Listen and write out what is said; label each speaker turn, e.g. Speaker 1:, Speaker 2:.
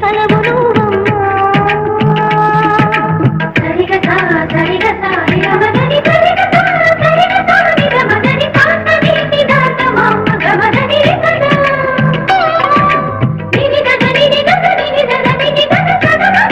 Speaker 1: కలవు